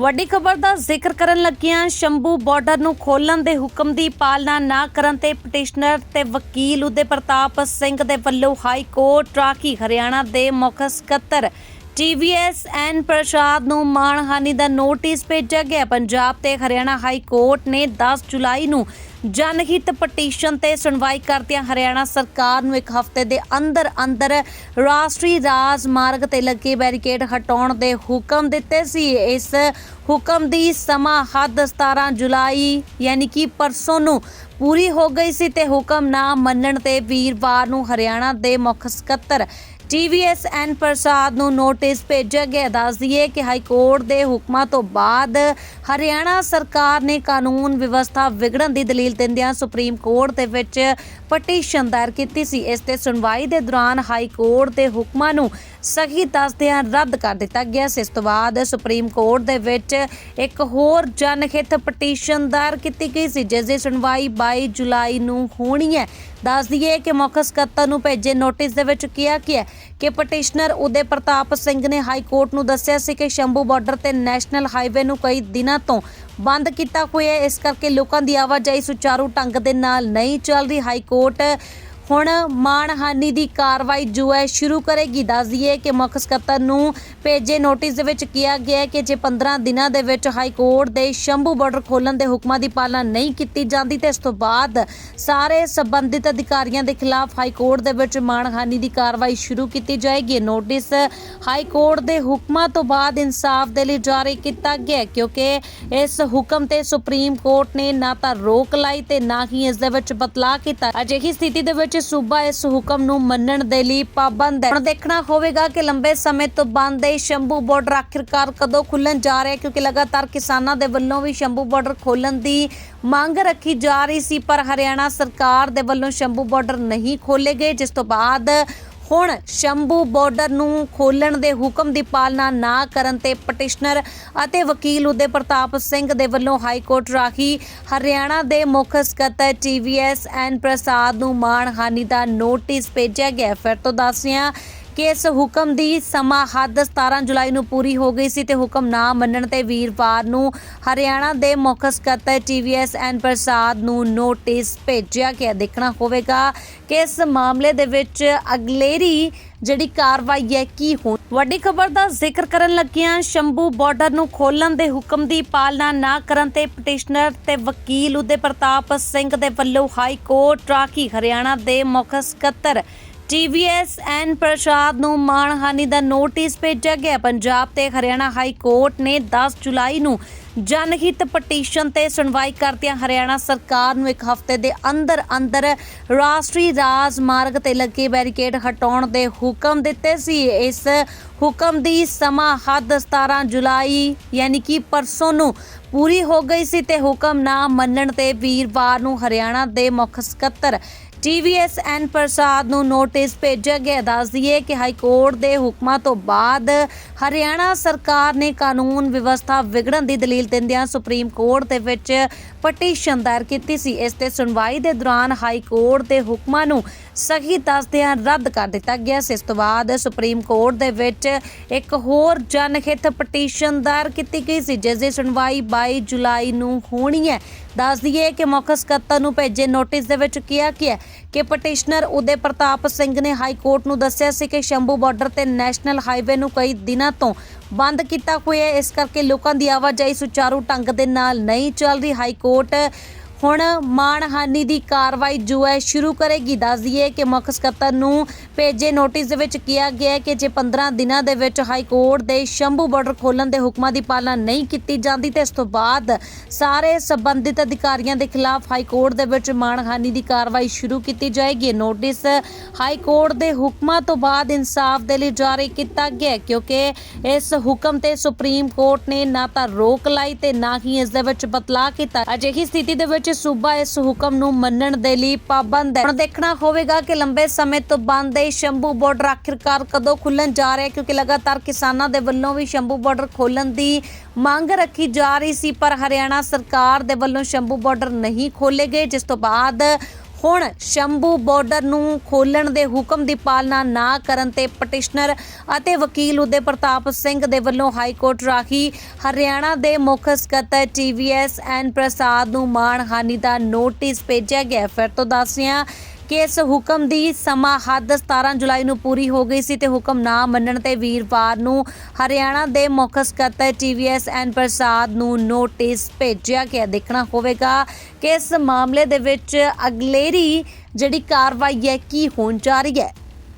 ਵੱਡੀ ਖਬਰ ਦਾ ਜ਼ਿਕਰ ਕਰਨ ਲੱਗਿਆਂ ਸ਼ੰਭੂ ਬਾਰਡਰ ਨੂੰ ਖੋਲਣ ਦੇ ਹੁਕਮ ਦੀ ਪਾਲਣਾ ਨਾ ਕਰਨ ਤੇ ਪਟੀਸ਼ਨਰ ਤੇ ਵਕੀਲ ਉਦੇ ਪ੍ਰਤਾਪ ਸਿੰਘ ਦੇ ਵੱਲੋਂ ਹਾਈ ਕੋਰਟ, ਰਾਖੀ ਹਰਿਆਣਾ ਦੇ ਮੁੱਖ ਸਕੱਤਰ ਟੀਵੀਐਸ ਐਨ ਪ੍ਰਸ਼ਾਦ ਨੂੰ ਮਾਣਹਾਨੀ ਦਾ ਨੋਟਿਸ ਭੇਜਿਆ ਗਿਆ। ਪੰਜਾਬ ਤੇ ਹਰਿਆਣਾ ਹਾਈ ਕੋਰਟ ਨੇ 10 ਜੁਲਾਈ ਨੂੰ ਜਨਹਿਤ ਪਟੀਸ਼ਨ ਤੇ ਸੁਣਵਾਈ ਕਰਦਿਆਂ ਹਰਿਆਣਾ ਸਰਕਾਰ ਨੂੰ ਇੱਕ ਹਫ਼ਤੇ ਦੇ ਅੰਦਰ ਅੰਦਰ ਰਾਸ਼ਟਰੀ ਰਾਜਮਾਰਗ ਤੇ ਲੱਗੇ ਬੈਰੀਕੇਡ ਹਟਾਉਣ ਦੇ ਹੁਕਮ ਦਿੱਤੇ ਸੀ। ਇਸ ਹੁਕਮ ਦੀ ਸਮਾਂ ਹੱਦ 17 ਜੁਲਾਈ, ਯਾਨੀ ਕਿ ਪਰਸੋਂ ਨੂੰ ਪੂਰੀ ਹੋ ਗਈ ਸੀ ਤੇ ਹੁਕਮ ਨਾ ਮੰਨਣ ਤੇ ਵੀਰਵਾਰ ਨੂੰ ਹਰਿਆਣਾ ਦੇ ਮੁੱਖ ਸਕੱਤਰ ਟੀਵੀਐਸ ਐਨ ਪ੍ਰਸਾਦ ਨੂੰ ਨੋਟਿਸ ਭੇਜਿਆ ਗਿਆ। ਦੱਸ ਦਈਏ ਕਿ ਹਾਈ ਕੋਰਟ ਦੇ ਹੁਕਮਾਂ ਤੋਂ ਬਾਅਦ ਹਰਿਆਣਾ ਸਰਕਾਰ ਨੇ ਕਾਨੂੰਨ ਵਿਵਸਥਾ ਵਿਗੜਨ ਦੀ ਦਲੀਲ ਦਿੰਦਿਆਂ ਸੁਪਰੀਮ ਕੋਰਟ ਦੇ ਵਿੱਚ ਪਟੀਸ਼ਨ ਦਾਇਰ ਕੀਤੀ ਸੀ। ਇਸ ਤੇ ਸੁਣਵਾਈ ਦੇ ਦੌਰਾਨ ਹਾਈ ਕੋਰਟ ਦੇ ਹੁਕਮਾਂ ਨੂੰ ਸਹੀ ਦੱਸਦਿਆਂ ਰੱਦ ਕਰ ਦਿੱਤਾ ਗਿਆ ਸੀ। ਇਸ ਤੋਂ ਬਾਅਦ ਸੁਪਰੀਮ ਕੋਰਟ ਦੇ ਵਿੱਚ ਇੱਕ ਹੋਰ ਜਨਹਿਤ ਪਟੀਸ਼ਨ ਦਾਇਰ ਕੀਤੀ ਗਈ ਸੀ, ਜਿਸ ਦੀ ਸੁਣਵਾਈ 22 ਜੁਲਾਈ ਨੂੰ ਹੋਣੀ ਹੈ। ਦੱਸ ਦਈਏ ਕਿ ਮੁੱਖ ਸਕੱਤਰ ਨੂੰ ਭੇਜੇ ਨੋਟਿਸ ਦੇ ਵਿੱਚ ਕਿਹਾ ਗਿਆ ਕਿ ਪਟੀਸ਼ਨਰ ਉਦੇ ਪ੍ਰਤਾਪ ਸਿੰਘ ਨੇ ਹਾਈ ਕੋਰਟ ਨੂੰ ਦੱਸਿਆ ਸੀ ਕਿ ਸ਼ੰਭੂ ਬਾਰਡਰ ਤੇ ਨੈਸ਼ਨਲ ਹਾਈਵੇ ਨੂੰ ਕਈ ਦਿਨਾਂ ਤੋਂ ਬੰਦ ਕੀਤਾ ਹੋਇਆ ਇਸ ਕਰਕੇ ਲੋਕਾਂ ਦੀ ਆਵਾਜਾਈ ਸੁਚਾਰੂ ਢੰਗ ਦੇ ਨਾਲ ਨਹੀਂ ਚੱਲ ਰਹੀ। ਹਾਈ ਕੋਰਟ ਹੁਣ ਮਾਣਹਾਨੀ ਦੀ ਕਾਰਵਾਈ ਜੋ ਹੈ ਸ਼ੁਰੂ ਕਰੇਗੀ। ਦੱਸ ਦਈਏ ਕਿ ਮੁੱਖ ਸਕੱਤਰ ਨੂੰ ਭੇਜੇ ਨੋਟਿਸ ਦੇ ਵਿੱਚ ਕਿਹਾ ਗਿਆ ਹੈ ਕਿ ਜੇ 15 ਦਿਨਾਂ ਦੇ ਵਿੱਚ ਹਾਈ ਕੋਰਟ ਦੇ ਸ਼ੰਭੂ ਬਾਰਡਰ ਖੋਲਣ ਦੇ ਹੁਕਮਾਂ ਦੀ ਪਾਲਣਾ ਨਹੀਂ ਕੀਤੀ ਜਾਂਦੀ, ਤੇ ਇਸ ਤੋਂ ਬਾਅਦ ਸਾਰੇ ਸੰਬੰਧਿਤ ਅਧਿਕਾਰੀਆਂ ਦੇ ਖਿਲਾਫ ਹਾਈ ਕੋਰਟ ਦੇ ਵਿੱਚ ਮਾਣਹਾਨੀ ਦੀ ਕਾਰਵਾਈ ਸ਼ੁਰੂ ਕੀਤੀ ਜਾਏਗੀ। ਨੋਟਿਸ ਹਾਈ ਕੋਰਟ ਦੇ ਹੁਕਮਾਂ ਤੋਂ ਬਾਅਦ ਇਨਸਾਫ ਦੇ ਲਈ ਜਾਰੀ ਕੀਤਾ ਗਿਆ ਕਿਉਂਕਿ ਇਸ ਹੁਕਮ ਤੇ ਸੁਪਰੀਮ ਕੋਰਟ ਨੇ ਨਾ ਤਾਂ ਰੋਕ ਲਾਈ ਤੇ ਨਾ ਹੀ ਇਸ ਦੇ ਵਿੱਚ ਬਦਲਾਅ ਕੀਤਾ। ਅਜਿਹੀ ਸਥਿਤੀ ਦੇ ਵਿੱਚ ਸੂਬਾ ਇਸ ਹੁਕਮ ਨੂੰ ਮੰਨਣ ਦੇ ਲਈ ਪਾਬੰਦ ਹੈ। ਹੁਣ ਦੇਖਣਾ ਹੋਵੇਗਾ ਕਿ ਲੰਬੇ ਸਮੇਂ ਤੋਂ ਬੰਦ ਹੈ। ਸ਼ੰਭੂ ਬਾਰਡਰ ਆਖਿਰਕਾਰ ਕਦੋਂ ਖੁੱਲਣ ਜਾ ਰਿਹਾ ਹੈ? ਕਿਉਂਕਿ ਲਗਾਤਾਰ ਕਿਸਾਨਾਂ ਦੇ ਵੱਲੋਂ ਵੀ ਸ਼ੰਭੂ ਬਾਰਡਰ ਖੋਲਣ ਦੀ ਮੰਗ ਰੱਖੀ ਜਾ ਰਹੀ ਸੀ, ਪਰ ਹਰਿਆਣਾ ਸਰਕਾਰ ਦੇ ਵੱਲੋਂ ਸ਼ੰਭੂ ਬਾਰਡਰ ਨਹੀਂ ਖੋਲੇ ਗਏ, ਜਿਸ ਤੋਂ ਬਾਅਦ ਹੁਣ ਸ਼ੰਭੂ ਬਾਰਡਰ ਨੂੰ ਖੋਲਣ ਦੇ ਹੁਕਮ ਦੀ ਪਾਲਣਾ ਨਾ ਕਰਨ ਤੇ ਪਟੀਸ਼ਨਰ ਅਤੇ ਵਕੀਲ ਉਦੇ ਪ੍ਰਤਾਪ ਸਿੰਘ ਦੇ ਵੱਲੋਂ ਹਾਈ ਕੋਰਟ ਰਾਹੀਂ ਹਰਿਆਣਾ ਦੇ ਮੁੱਖ ਸਕੱਤਰ ਟੀਵੀਐਸ ਐਨ ਪ੍ਰਸਾਦ ਨੂੰ ਮਾਣਹਾਨੀ ਦਾ ਨੋਟਿਸ ਭੇਜਿਆ ਗਿਆ। ਫਿਰ ਤੋਂ ਦੱਸਿਆ ਕਿ ਇਸ ਹੁਕਮ ਦੀ ਸਮਾਂ ਹੱਦ 17 ਜੁਲਾਈ ਨੂੰ ਪੂਰੀ ਹੋ ਗਈ ਸੀ ਤੇ ਹੁਕਮ ਨਾ ਮੰਨਣ ਤੇ ਵੀਰਵਾਰ ਨੂੰ ਹਰਿਆਣਾ ਦੇ ਮੁੱਖ ਸਕੱਤਰ ਟੀਵੀਐਸ ਐਨ ਪ੍ਰਸਾਦ ਨੂੰ ਨੋਟਿਸ ਭੇਜਿਆ ਗਿਆ ਦੇਖਣਾ ਹੋਵੇਗਾ ਕਿ ਇਸ ਮਾਮਲੇ ਦੇ ਵਿੱਚ ਅਗਲੇਰੀ ਜਿਹੜੀ ਕਾਰਵਾਈ ਹੈ ਕੀ ਹੋ ਵੱਡੀ ਖਬਰ ਦਾ ਜ਼ਿਕਰ ਕਰਨ ਲੱਗਿਆਂ ਸ਼ੰਭੂ ਬਾਰਡਰ ਨੂੰ ਖੋਲਣ ਦੇ ਹੁਕਮ ਦੀ ਪਾਲਣਾ ਨਾ ਕਰਨ ਤੇ ਪਟੀਸ਼ਨਰ ਤੇ ਵਕੀਲ ਉਦੇ ਪ੍ਰਤਾਪ ਸਿੰਘ ਦੇ ਵੱਲੋਂ ਹਾਈ ਕੋਰਟ ਰਾਖੀ ਹਰਿਆਣਾ ਦੇ ਮੁੱਖ ਸਕੱਤਰ ਟੀਵੀਐਸ ਐਨ ਪ੍ਰਸ਼ਾਦ ਨੂੰ ਮਾਣਹਾਨੀ ਦਾ ਨੋਟਿਸ ਭੇਜਿਆ ਗਿਆ। ਪੰਜਾਬ ਤੇ ਹਰਿਆਣਾ ਹਾਈ ਕੋਰਟ ਨੇ 10 ਜੁਲਾਈ ਨੂੰ ਜਨਹਿਤ ਪਟੀਸ਼ਨ ਤੇ ਸੁਣਵਾਈ ਕਰਦਿਆਂ ਹਰਿਆਣਾ ਸਰਕਾਰ ਨੂੰ ਇੱਕ ਹਫ਼ਤੇ ਦੇ ਅੰਦਰ ਅੰਦਰ ਰਾਸ਼ਟਰੀ ਰਾਜ ਮਾਰਗ ਤੇ ਲੱਗੇ ਬੈਰੀਕੇਡ ਹਟਾਉਣ ਦੇ ਹੁਕਮ ਦਿੱਤੇ ਸੀ। ਇਸ ਹੁਕਮ ਦੀ ਸਮਾਂ ਹੱਦ 17 ਜੁਲਾਈ ਯਾਨੀ ਕਿ ਪਰਸੋਂ ਨੂੰ ਪੂਰੀ ਹੋ ਗਈ ਸੀ ਤੇ ਹੁਕਮ ਨਾ ਮੰਨਣ ਤੇ ਵੀਰਵਾਰ ਨੂੰ ਹਰਿਆਣਾ ਦੇ ਮੁੱਖ ਸਕੱਤਰ ਟੀਵੀਐਸ ਐਨ ਪ੍ਰਸਾਦ ਨੂੰ ਨੋਟਿਸ ਭੇਜਿਆ ਗਿਆ। ਦੱਸ ਦਈਏ ਕਿ ਹਾਈ ਕੋਰਟ ਦੇ ਹੁਕਮਾਂ ਤੋਂ ਬਾਅਦ ਹਰਿਆਣਾ ਸਰਕਾਰ ਨੇ ਕਾਨੂੰਨ ਵਿਵਸਥਾ ਵਿਗੜਨ ਦੀ ਦਲੀਲ ਦਿੰਦਿਆਂ ਸੁਪਰੀਮ ਕੋਰਟ ਦੇ ਵਿੱਚ ਪਟੀਸ਼ਨ ਦਾਇਰ ਕੀਤੀ ਸੀ। ਇਸ ਤੇ ਸੁਣਵਾਈ ਦੇ ਦੌਰਾਨ ਹਾਈ ਕੋਰਟ ਦੇ ਹੁਕਮਾਂ ਨੂੰ ਸਹੀ ਦੱਸਦਿਆਂ ਰੱਦ ਕਰ ਦਿੱਤਾ ਗਿਆ ਸੀ। ਇਸ ਤੋਂ ਬਾਅਦ ਸੁਪਰੀਮ ਕੋਰਟ ਦੇ ਵਿੱਚ ਇੱਕ ਹੋਰ ਜਨਹਿਤ ਪਟੀਸ਼ਨ ਦਾਇਰ ਕੀਤੀ ਗਈ ਸੀ, ਜਿਸ ਦੀ ਸੁਣਵਾਈ 22 ਜੁਲਾਈ ਨੂੰ ਹੋਣੀ ਹੈ। ਦੱਸ ਦਈਏ ਕਿ ਮੁੱਖ ਸਕੱਤਰ ਨੂੰ ਭੇਜੇ ਨੋਟਿਸ ਦੇ ਵਿੱਚ ਕਿਹਾ ਗਿਆ ਕਿ ਪਟੀਸ਼ਨਰ ਉਦੇ ਪ੍ਰਤਾਪ ਸਿੰਘ ਨੇ ਹਾਈ ਕੋਰਟ ਨੂੰ ਦੱਸਿਆ ਸੀ ਕਿ ਸ਼ੰਭੂ ਬਾਰਡਰ ਤੇ ਨੈਸ਼ਨਲ ਹਾਈਵੇ ਨੂੰ ਕਈ ਦਿਨਾਂ ਤੋਂ ਬੰਦ ਕੀਤਾ ਹੋਇਆ ਇਸ ਕਰਕੇ ਲੋਕਾਂ ਦੀ ਆਵਾਜਾਈ ਸੁਚਾਰੂ ਢੰਗ ਦੇ ਨਾਲ ਨਹੀਂ ਚੱਲ ਰਹੀ। ਹਾਈ ਕੋਰਟ ਹੁਣ ਮਾਣਹਾਨੀ ਦੀ ਕਾਰਵਾਈ ਜੋ ਹੈ ਸ਼ੁਰੂ ਕਰੇਗੀ। ਦੱਸ ਦਈਏ ਕਿ ਮੁੱਖ ਸਕੱਤਰ ਨੂੰ ਭੇਜੇ ਨੋਟਿਸ ਦੇ ਵਿੱਚ ਕਿਹਾ ਗਿਆ ਹੈ ਕਿ ਜੇ 15 ਦਿਨਾਂ ਦੇ ਵਿੱਚ ਹਾਈ ਕੋਰਟ ਦੇ ਸ਼ੰਭੂ ਬਾਰਡਰ ਖੋਲਣ ਦੇ ਹੁਕਮਾਂ ਦੀ ਪਾਲਣਾ ਨਹੀਂ ਕੀਤੀ ਜਾਂਦੀ, ਤੇ ਇਸ ਤੋਂ ਬਾਅਦ ਸਾਰੇ ਸੰਬੰਧਿਤ ਅਧਿਕਾਰੀਆਂ ਦੇ ਖਿਲਾਫ ਹਾਈ ਕੋਰਟ ਦੇ ਵਿੱਚ ਮਾਣਹਾਨੀ ਦੀ ਕਾਰਵਾਈ ਸ਼ੁਰੂ ਕੀਤੀ ਜਾਏਗੀ। ਇਹ ਨੋਟਿਸ ਹਾਈ ਕੋਰਟ ਦੇ ਹੁਕਮਾਂ ਤੋਂ ਬਾਅਦ ਇਨਸਾਫ ਦੇ ਲਈ ਜਾਰੀ ਕੀਤਾ ਗਿਆ ਕਿਉਂਕਿ ਇਸ ਹੁਕਮ ਤੇ ਸੁਪਰੀਮ ਕੋਰਟ ਨੇ ਨਾ ਤਾਂ ਰੋਕ ਲਾਈ ਤੇ ਨਾ ਹੀ ਇਸ ਦੇ ਵਿੱਚ ਬਦਲਾਅ ਕੀਤਾ। ਅਜਿਹੀ ਸਥਿਤੀ ਦੇ ਵਿੱਚ ਸੂਬਾ ਇਸ ਹੁਕਮ ਨੂੰ ਮੰਨਣ ਦੇ ਲਈ ਪਾਬੰਦ ਹੈ। ਹੁਣ ਦੇਖਣਾ ਹੋਵੇਗਾ ਕਿ ਲੰਬੇ ਸਮੇਂ ਤੋਂ ਬੰਦ ਹੈ। ਸ਼ੰਭੂ ਬਾਰਡਰ ਆਖਿਰਕਾਰ ਕਦੋਂ ਖੁੱਲਣ ਜਾ ਰਿਹਾ ਹੈ? ਕਿਉਂਕਿ ਲਗਾਤਾਰ ਕਿਸਾਨਾਂ ਦੇ ਵੱਲੋਂ ਵੀ ਸ਼ੰਭੂ ਬਾਰਡਰ ਖੋਲਣ ਦੀ ਮੰਗ ਰੱਖੀ ਜਾ ਰਹੀ ਸੀ, ਪਰ ਹਰਿਆਣਾ ਸਰਕਾਰ ਦੇ ਵੱਲੋਂ ਸ਼ੰਭੂ ਬਾਰਡਰ ਨਹੀਂ ਖੋਲੇ ਗਏ, ਜਿਸ ਤੋਂ ਬਾਅਦ ਹੁਣ ਸ਼ੰਭੂ ਬਾਰਡਰ ਨੂੰ ਖੋਲਣ ਦੇ ਹੁਕਮ ਦੀ ਪਾਲਣਾ ਨਾ ਕਰਨ ਤੇ ਪਟੀਸ਼ਨਰ ਅਤੇ ਵਕੀਲ ਉਦੇ ਪ੍ਰਤਾਪ ਸਿੰਘ ਦੇ ਵੱਲੋਂ ਹਾਈ ਕੋਰਟ ਰਾਹੀਂ ਹਰਿਆਣਾ ਦੇ ਮੁੱਖ ਸਕੱਤਰ ਟੀਵੀਐਸ ਐਨ ਪ੍ਰਸਾਦ ਨੂੰ ਮਾਣਹਾਨੀ ਦਾ ਨੋਟਿਸ ਭੇਜਿਆ ਗਿਆ ਫਿਰ ਤੋਂ ਦੱਸਿਆ ਕਿ ਇਸ ਹੁਕਮ ਦੀ ਸਮਾਂ ਹੱਦ 17 ਜੁਲਾਈ ਨੂੰ ਪੂਰੀ ਹੋ ਗਈ ਸੀ ਤੇ ਹੁਕਮ ਨਾ ਮੰਨਣ ਤੇ ਵੀਰਵਾਰ ਨੂੰ ਹਰਿਆਣਾ ਦੇ ਮੁੱਖ ਸਕੱਤਰ ਟੀਵੀਐਸ ਐਨ ਪ੍ਰਸਾਦ ਨੂੰ ਨੋਟਿਸ ਭੇਜਿਆ ਗਿਆ। ਦੇਖਣਾ ਹੋਵੇਗਾ ਕਿ ਇਸ ਮਾਮਲੇ ਦੇ ਵਿੱਚ ਅਗਲੇਰੀ ਜਿਹੜੀ ਕਾਰਵਾਈ ਹੈ, ਕੀ ਹੋਣ ਜਾ ਰਹੀ ਹੈ।